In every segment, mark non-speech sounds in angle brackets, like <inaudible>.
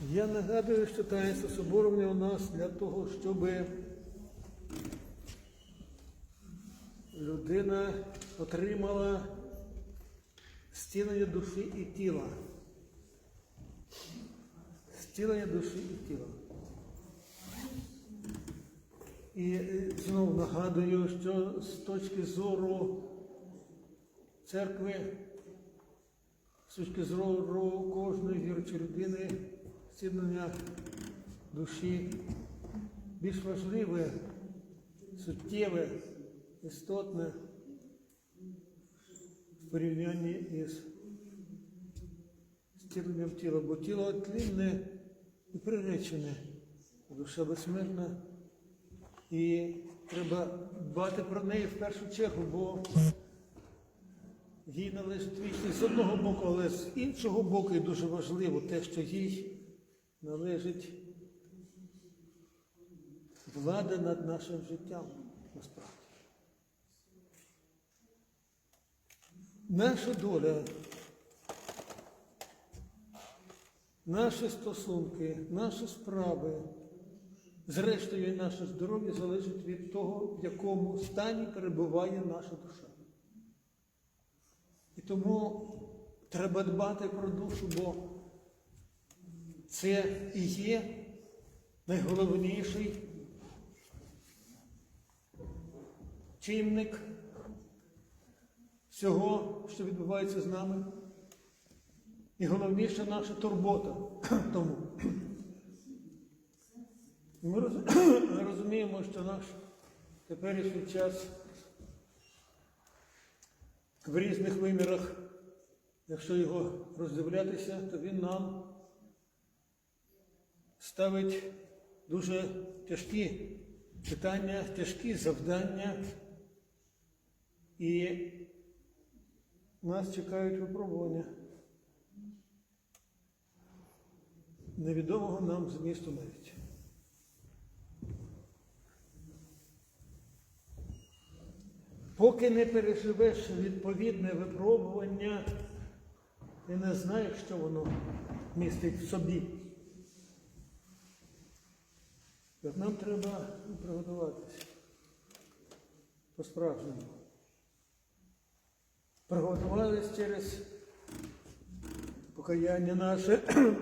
Я нагадую, що таїнство соборування у нас для того, щоб людина отримала зцілення душі і тіла. Зцілення душі і тіла. І знову нагадую, що з точки зору церкви, з точки зору кожної віруючої людини, зцілення душі більш важливе, суттєве, істотне в порівнянні із зціленням тіла, бо тіло тлінне і приречене, душа безсмертна. І треба дбати про неї в першу чергу, бо їй належить вічність з одного боку, але з іншого боку і дуже важливо те, що їй належить влада над нашим життям насправді. Наша доля, наші стосунки, наші справи, зрештою і наше здоров'я залежить від того, в якому стані перебуває наша душа. І тому треба дбати про душу, бо це і є найголовніший чинник всього, що відбувається з нами. І головніша наша турбота тому. Ми розуміємо, що наш теперішній час в різних вимірах, якщо його роздивлятися, то він нам ставить дуже тяжкі питання, тяжкі завдання, і нас чекають випробування. Невідомого нам змісту навіть. Поки не переживеш відповідне випробування, ти не знаєш, що воно містить в собі. От нам треба приготуватися по-справжньому. Приготувалися через покаяння наше, <clears throat>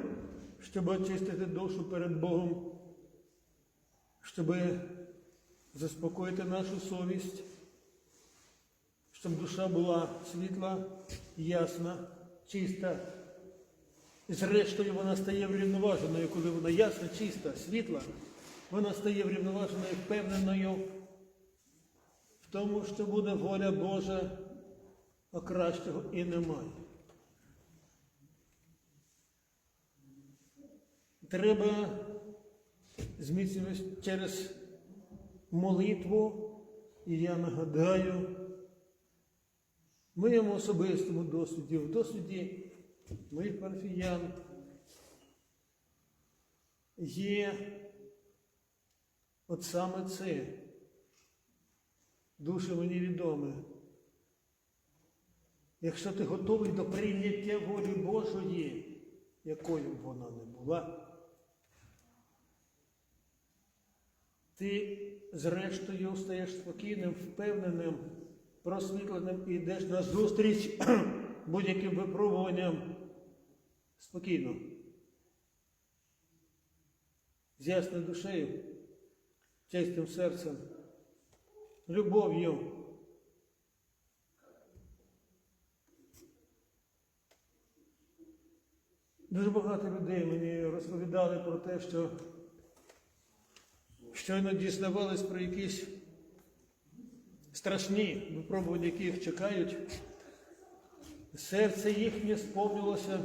щоб очистити душу перед Богом, щоб заспокоїти нашу совість, щоб душа була світла, ясна, чиста. І зрештою вона стає врівноваженою, коли вона ясна, чиста, світла, вона стає врівноваженою, впевненою в тому, що буде воля Божа, а кращого і немає. Треба зміцнюватися через молитву, і я нагадаю, в моєму особистому досвіді, в досвіді моїх парафіян є от саме це. Душе мені відоме. Якщо ти готовий до прийняття волі Божої, якою б вона не була, ти зрештою стаєш спокійним, впевненим, просвітленим і йдеш на зустріч <clears throat> будь-яким випробуванням спокійно, з ясною душею, чистим серцем, любов'ю. Дуже багато людей мені розповідали про те, що щойно дізнавались про якісь страшні випробування, які їх чекають. Серце їхнє сповнилося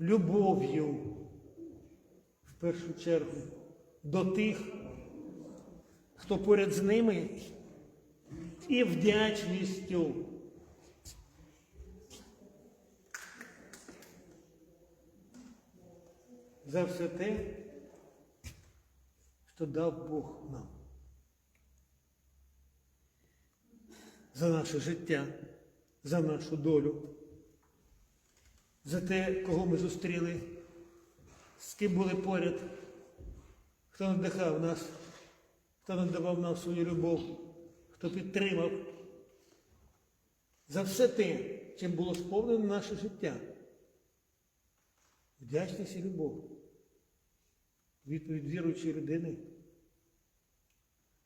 любов'ю в першу чергу до тих, хто поряд з ними, і вдячністю. За все те, що дав Бог нам. За наше життя, за нашу долю, за те, кого ми зустріли з ким були поряд, хто надихав нас, хто надавав нам свою любов, хто підтримав. За все те, чим було сповнено наше життя. Вдячність і любов. Відповідь віруючої людини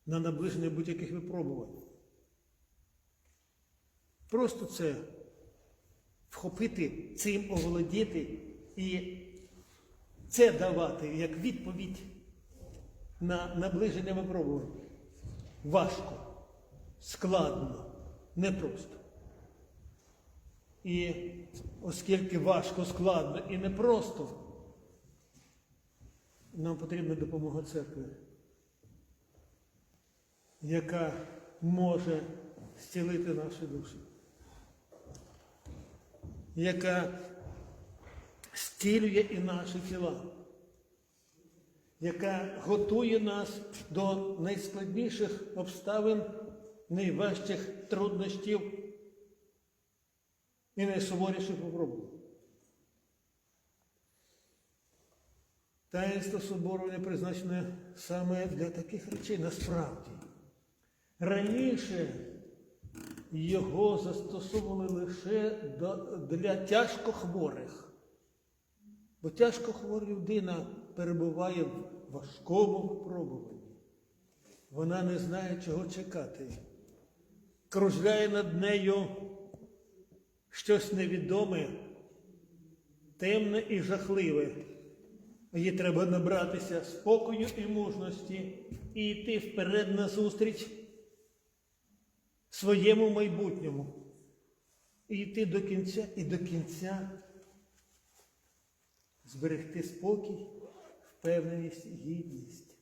на наближення будь-яких випробувань. Просто це вхопити, цим оволодіти і це давати як відповідь на наближення випробувань. Важко, складно, непросто. І оскільки важко, складно і непросто, нам потрібна допомога церкви, яка може зцілити наші душі, яка стілює і наші тіла, яка готує нас до найскладніших обставин, найважчих труднощів і найсуворіших випробувань. Таїнство соборування призначене саме для таких речей насправді. Раніше його застосовували лише для тяжкохворих. Бо тяжкохвора людина перебуває в важкому випробуванні. Вона не знає, чого чекати. Кружляє над нею щось невідоме, темне і жахливе. Їй треба набратися спокою і мужності і йти вперед назустріч своєму майбутньому. І йти до кінця і до кінця зберегти спокій, впевненість і гідність.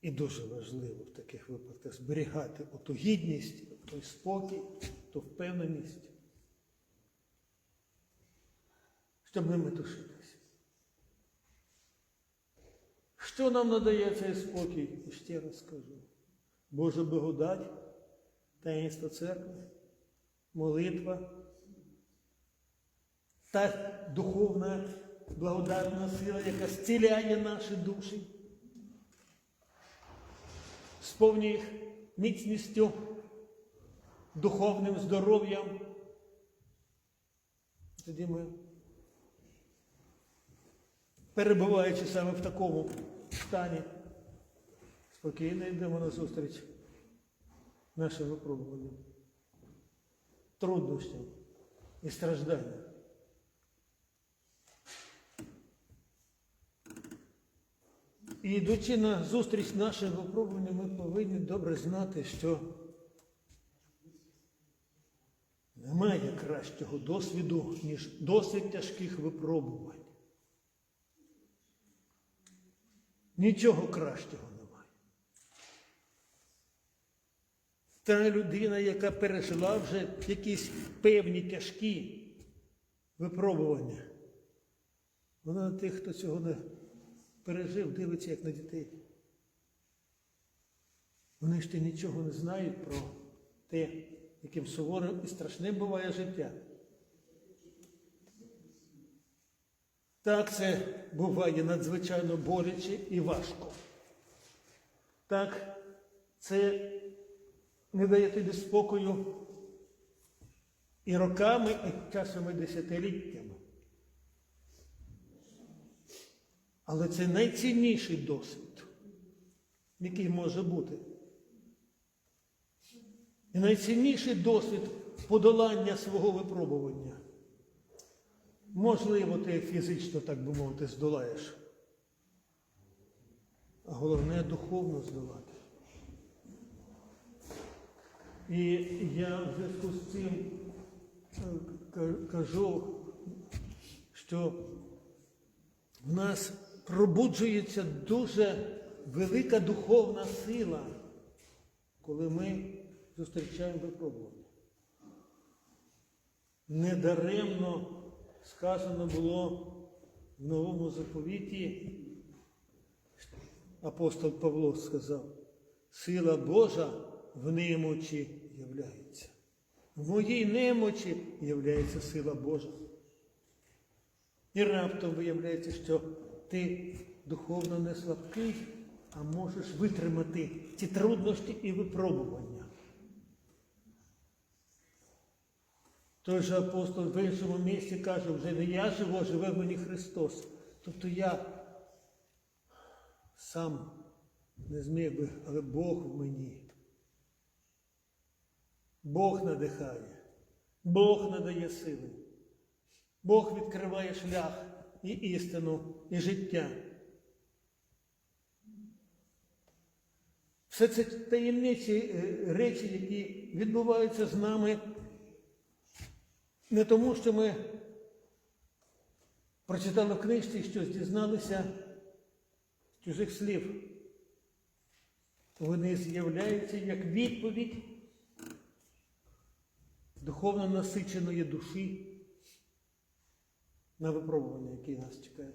І дуже важливо в таких випадках зберігати оту гідність, той спокій, ту впевненість, щоб не метушитися. Що нам надає цей спокій? Ще раз скажу. Божа благодать, таїнство церкви, молитва та духовна благодатна сила, яка зціляє наші душі сповнює їх міцністю, духовним здоров'ям. Тоді ми, перебуваючи саме в такому стані, спокійно йдемо на зустріч нашим випробуванням, труднощам і стражданням. І йдучи на зустріч нашим випробуванням, ми повинні добре знати, що немає кращого досвіду, ніж досвід тяжких випробувань. Нічого кращого немає. Та людина, яка пережила вже якісь певні тяжкі випробування, вона тих, хто цього не пережив, дивиться, як на дітей. Вони ти нічого не знають про те, яким суворим і страшним буває життя. Так це буває надзвичайно боляче і важко. Так, це не дає тобі спокою і роками, і часом і десятиліттями. Але це найцінніший досвід, який може бути. І найцінніший досвід подолання свого випробування. Можливо, ти фізично, так би мовити, здолаєш. А головне духовно здолати. І я в зв'язку з цим е, кажу, що в нас пробуджується дуже велика духовна сила, коли ми зустрічаємо випробування. Недаремно сказано було в новому заповіті, апостол Павло сказав, сила Божа в немочі являється. В моїй немочі являється сила Божа. І раптом виявляється, що ти духовно не слабкий, а можеш витримати ці труднощі і випробування. Той же апостол в іншому місці каже, вже не я живу, живе в мені Христос. Тобто я сам не зміг би, але Бог в мені. Бог надихає, Бог надає сили, Бог відкриває шлях і істину, і життя. Все це таємничі е, речі, які відбуваються з нами не тому, що ми прочитали в книжці, щось дізналися з чужих слів. Вони з'являються як відповідь духовно насиченої душі на випробування, які нас чекають.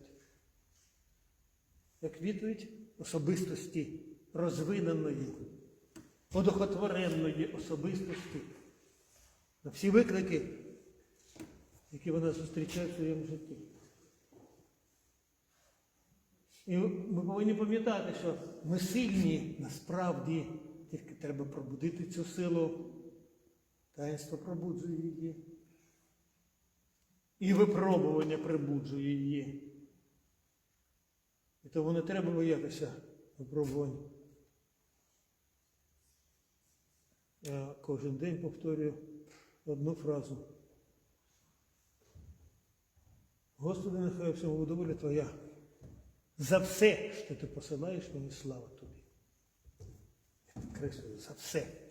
Як відповідь особистості розвиненої, одохотворенної особистості на всі виклики, які вона зустрічає в своєму житті. І ми повинні пам'ятати, що ми сильні насправді, тільки треба пробудити цю силу. Таїнство пробуджує її. І випробування прибуджує її. І тому не треба боятися випробувань. Я кожен день повторюю одну фразу. Господи, нехай всьому буде воля Твоя. За все, що ти посилаєш мені слава тобі. Я підкреслюю, за все.